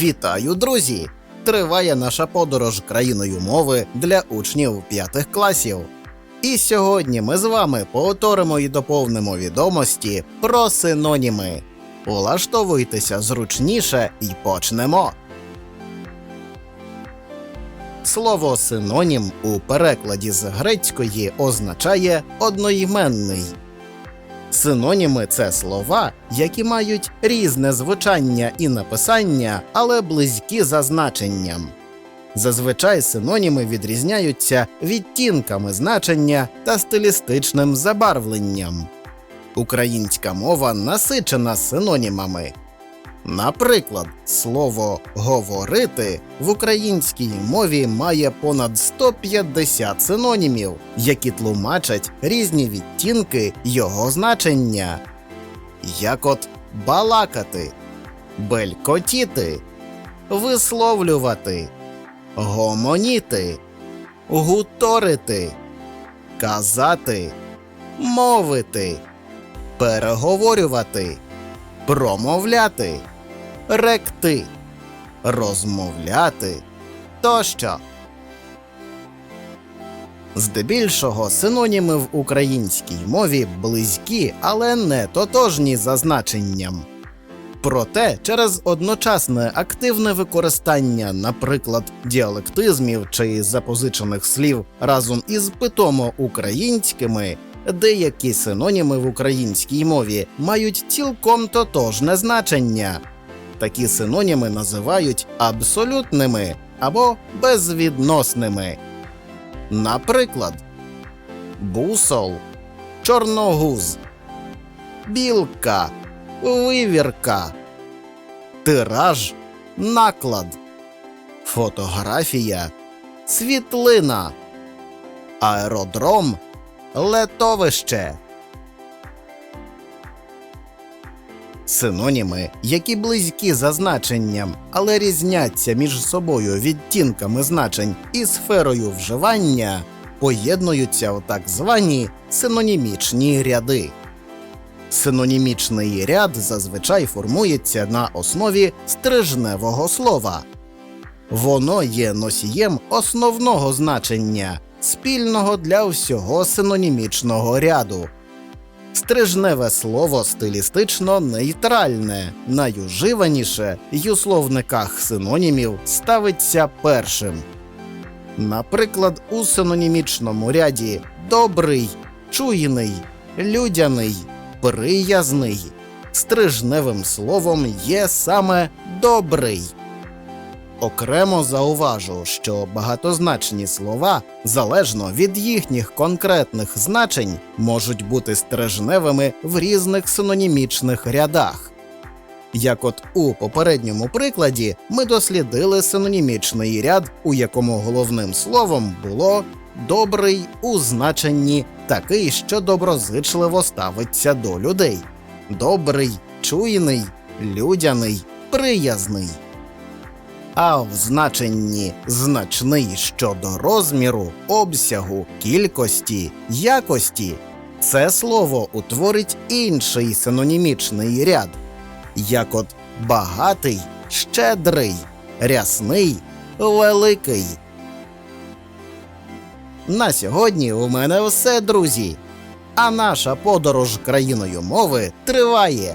Вітаю, друзі! Триває наша подорож країною мови для учнів п'ятих класів. І сьогодні ми з вами повторимо і доповнимо відомості про синоніми. Улаштовуйтеся зручніше і почнемо. Слово синонім у перекладі з грецької означає одноіменний. Синоніми це слова, які мають різне звучання і написання, але близькі за значенням. Зазвичай синоніми відрізняються відтінками значення та стилістичним забарвленням. Українська мова насичена синонімами. Наприклад, слово говорити в українській мові має понад 150 синонімів, які тлумачать різні відтінки його значення, як от балакати, белькотіти, висловлювати, гомоніти, гуторити, казати, мовити, переговорювати, промовляти, ректи, розмовляти тощо. Здебільшого синоніми в українській мові близькі, але не тотожні за значенням. Проте через одночасне активне використання, наприклад, діалектизмів чи запозичених слів разом із питомо українськими, деякі синоніми в українській мові мають цілком тотожне значення. Такі синоніми називають абсолютними або безвідносними. Наприклад, бусол, чорногуз, білка, вивірка, тираж, наклад, фотографія, світлина, аеродром, летовище. Синоніми, які близькі за значенням, але різняться між собою відтінками значень і сферою вживання, поєднуються в так звані синонімічні ряди. Синонімічний ряд зазвичай формується на основі стрижневого слова. Воно є носієм основного значення, спільного для всього синонімічного ряду. Стрижневе слово стилістично нейтральне, найуживаніше й у словниках синонімів ставиться першим. Наприклад, у синонімічному ряді добрий, чуйний, людяний, приязний. Стрижневим словом є саме добрий. Окремо зауважу, що багатозначні слова, залежно від їхніх конкретних значень, можуть бути стрижневими в різних синонімічних рядах. Як от у попередньому прикладі ми дослідили синонімічний ряд, у якому головним словом було добрий у значенні такий, що доброзичливо ставиться до людей, добрий, чуйний, людяний, приязний а в значенні значний щодо розміру, обсягу, кількості, якості це слово утворить інший синонімічний ряд, як от багатий, щедрий, рясний, великий. На сьогодні у мене все, друзі. А наша подорож країною мови триває.